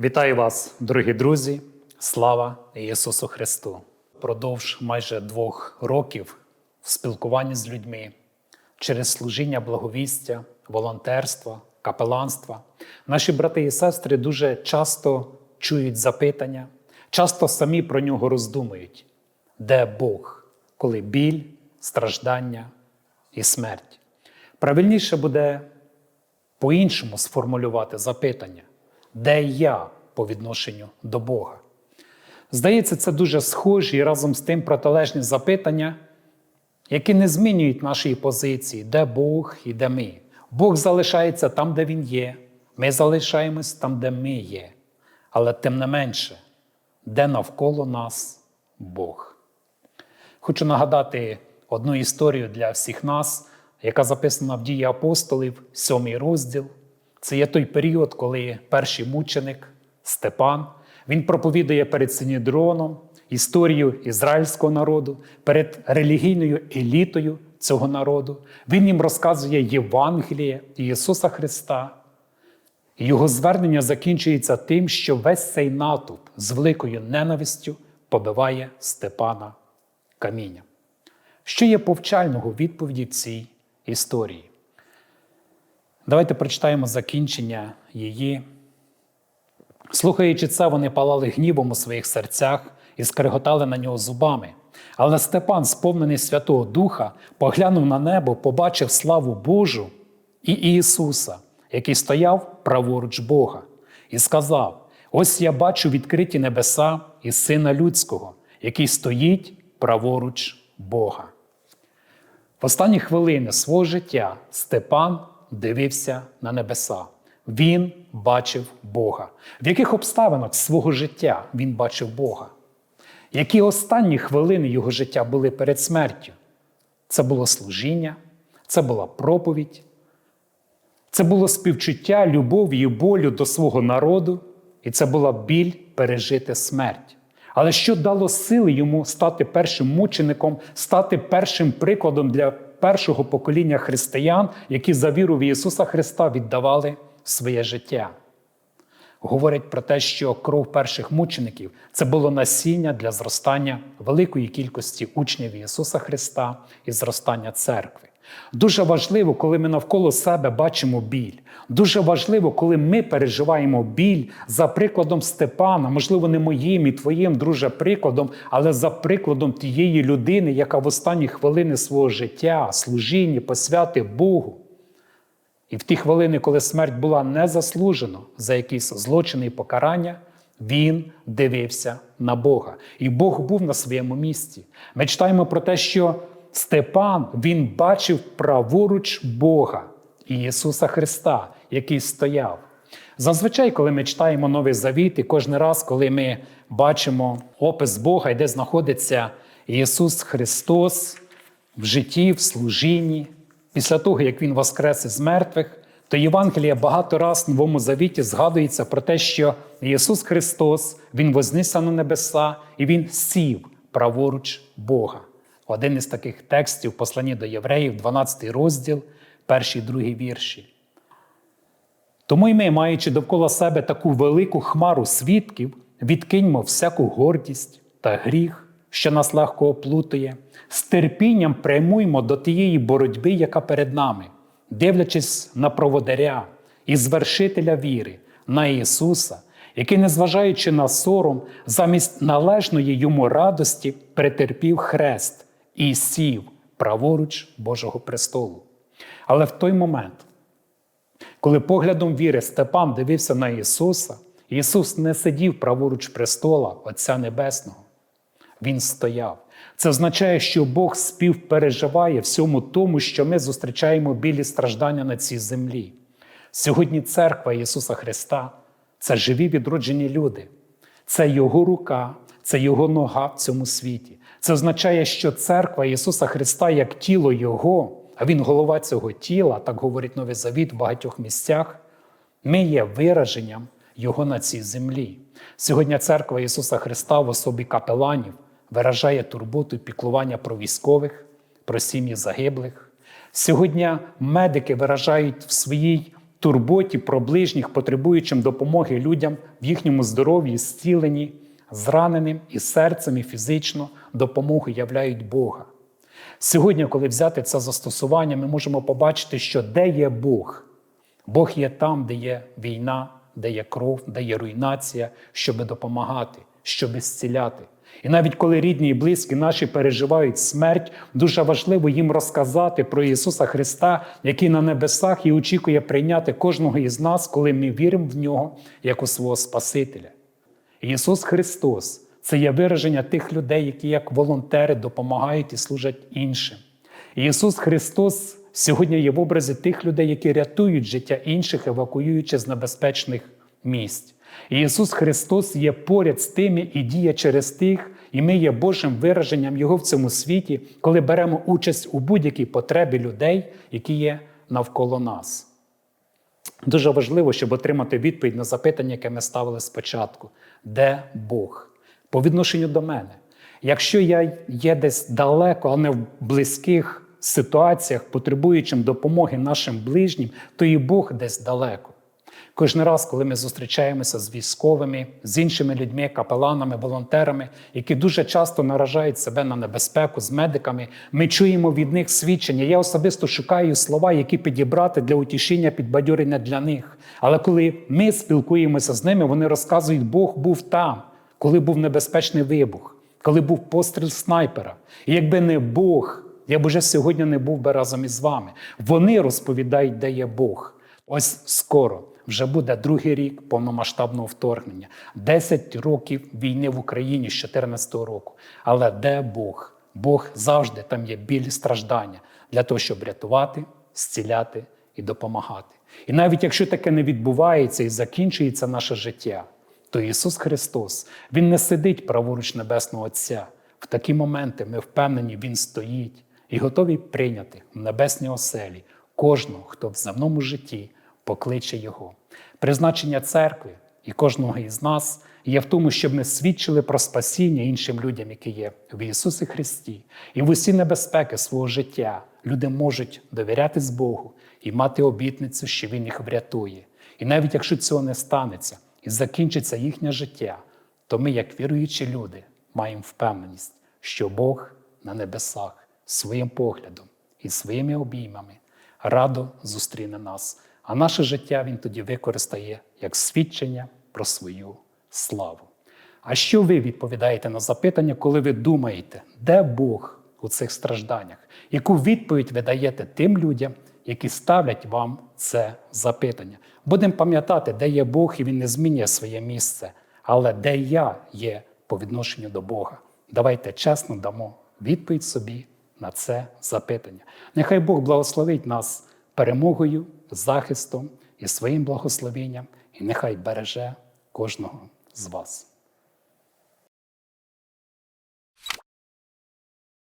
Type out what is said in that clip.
Вітаю вас, дорогі друзі! Слава Ісусу Христу! Продовж майже двох років в спілкуванні з людьми через служіння благовістя, волонтерства, капеланства наші брати і сестри дуже часто чують запитання, часто самі про нього роздумують, де Бог, коли біль, страждання і смерть. Правильніше буде по-іншому сформулювати запитання, де я по відношенню до Бога. Здається, це дуже схожі і разом з тим протилежні запитання, які не змінюють нашої позиції, де Бог і де ми. Бог залишається там, де Він є, ми залишаємось там, де ми є. Але тим не менше, де навколо нас Бог. Хочу нагадати одну історію для всіх нас, яка записана в дії апостолів, сьомий розділ. Це є той період, коли перший мученик Степан він проповідує перед Синідроном історію ізраїльського народу, перед релігійною елітою цього народу. Він їм розказує Євангеліє Ісуса Христа. Його звернення закінчується тим, що весь цей натовп з великою ненавистю побиває Степана камінням. Що є повчального відповіді цій історії? Давайте прочитаємо закінчення її. Слухаючи це, вони палали гнівом у своїх серцях і скреготали на нього зубами. Але Степан, сповнений Святого Духа, поглянув на небо, побачив славу Божу і Ісуса, який стояв праворуч Бога, і сказав: Ось я бачу відкриті небеса і Сина Людського, який стоїть праворуч Бога. В останні хвилини свого життя Степан дивився на небеса. Він бачив Бога. В яких обставинах свого життя він бачив Бога? Які останні хвилини його життя були перед смертю? Це було служіння, це була проповідь, це було співчуття любові і болю до свого народу, і це була біль пережити смерть. Але що дало сили йому стати першим мучеником, стати першим прикладом для першого покоління християн, які за віру в Ісуса Христа віддавали своє життя? Говорять про те, що кров перших мучеників це було насіння для зростання великої кількості учнів Ісуса Христа і зростання церкви. Дуже важливо, коли ми навколо себе бачимо біль. Дуже важливо, коли ми переживаємо біль за прикладом Степана, можливо, не моїм і твоїм, друже, прикладом, але за прикладом тієї людини, яка в останні хвилини свого життя, служіння, посвяти Богу. І в ті хвилини, коли смерть була незаслужена за якісь злочини і покарання, він дивився на Бога. І Бог був на своєму місці. Ми читаємо про те, що Степан він бачив праворуч Бога Ісуса Христа, який стояв. Зазвичай, коли ми читаємо Новий Завіт, і кожен раз, коли ми бачимо опис Бога, і де знаходиться Ісус Христос в житті, в служінні, після того, як Він воскрес із мертвих, то Євангелія багато раз в Новому Завіті згадується про те, що Ісус Христос Він вознісся на небеса і Він сів праворуч Бога. Один із таких текстів, послані до євреїв, 12 розділ, перші і другі вірші. Тому й ми, маючи довкола себе таку велику хмару свідків, відкиньмо всяку гордість та гріх, що нас легко оплутує, з терпінням прямуймо до тієї боротьби, яка перед нами, дивлячись на проводаря і звершителя віри, на Ісуса, який, незважаючи на сором, замість належної йому радості, претерпів хрест і сів праворуч Божого престолу. Але в той момент, коли поглядом віри Степан дивився на Ісуса, Ісус не сидів праворуч престола Отця Небесного. Він стояв. Це означає, що Бог співпереживає всьому тому, що ми зустрічаємо білі страждання на цій землі. Сьогодні церква Ісуса Христа це живі відроджені люди, це Його рука, це Його нога в цьому світі. Це означає, що церква Ісуса Христа як тіло Його, а Він голова цього тіла, так говорить Новий Завіт в багатьох місцях, ми є вираженням Його на цій землі. Сьогодні церква Ісуса Христа в особі капеланів виражає турботу і піклування про військових, про сім'ї загиблих. Сьогодні медики виражають в своїй турботі про ближніх, потребуючим допомоги людям в їхньому здоров'ї, зціленні, зраненим і серцем, і фізично допомогу являють Бога. Сьогодні, коли взяти це застосування, ми можемо побачити, що де є Бог. Бог є там, де є війна, де є кров, де є руйнація, щоб допомагати, щоб зціляти. І навіть коли рідні і близькі наші переживають смерть, дуже важливо їм розказати про Ісуса Христа, який на небесах і очікує прийняти кожного із нас, коли ми віримо в нього як у свого Спасителя. Ісус Христос це є вираження тих людей, які як волонтери допомагають і служать іншим. Ісус Христос сьогодні є в образі тих людей, які рятують життя інших, евакуюючи з небезпечних місць. Ісус Христос є поряд з тими і діє через тих, і ми є Божим вираженням Його в цьому світі, коли беремо участь у будь-якій потребі людей, які є навколо нас. Дуже важливо, щоб отримати відповідь на запитання, яке ми ставили спочатку: де Бог? По відношенню до мене. Якщо я є десь далеко, а не в близьких ситуаціях, потребуючим допомоги нашим ближнім, то і Бог десь далеко. Кожен раз, коли ми зустрічаємося з військовими, з іншими людьми, капеланами, волонтерами, які дуже часто наражають себе на небезпеку з медиками, ми чуємо від них свідчення. Я особисто шукаю слова, які підібрати для утішення, підбадьорення для них. Але коли ми спілкуємося з ними, вони розказують, Бог був там, коли був небезпечний вибух, коли був постріл снайпера. І якби не Бог, я б уже сьогодні не був би разом із вами. Вони розповідають, де є Бог. Ось скоро вже буде другий рік повномасштабного вторгнення, 10 років війни в Україні з 2014 року. Але де Бог? Бог завжди там є біль страждання для того, щоб рятувати, зціляти і допомагати. І навіть якщо таке не відбувається і закінчується наше життя, то Ісус Христос Він не сидить праворуч Небесного Отця. В такі моменти ми впевнені, Він стоїть і готовий прийняти в небесній оселі кожного, хто в земному житті покличе Його. Призначення церкви і кожного із нас є в тому, щоб ми свідчили про спасіння іншим людям, які є в Ісусі Христі. І в усі небезпеки свого життя люди можуть довірятись Богу і мати обітницю, що Він їх врятує. І навіть якщо цього не станеться і закінчиться їхнє життя, то ми, як віруючі люди, маємо впевненість, що Бог на небесах своїм поглядом і своїми обіймами радо зустріне нас. А наше життя він тоді використає як свідчення про свою славу. А що ви відповідаєте на запитання, коли ви думаєте, де Бог у цих стражданнях? Яку відповідь ви даєте тим людям, які ставлять вам це запитання? Будемо пам'ятати, де є Бог, і Він не змінює своє місце, але де я є по відношенню до Бога. Давайте чесно дамо відповідь собі на це запитання. Нехай Бог благословить нас перемогою, захистом і своїм благословенням, і нехай береже кожного з вас.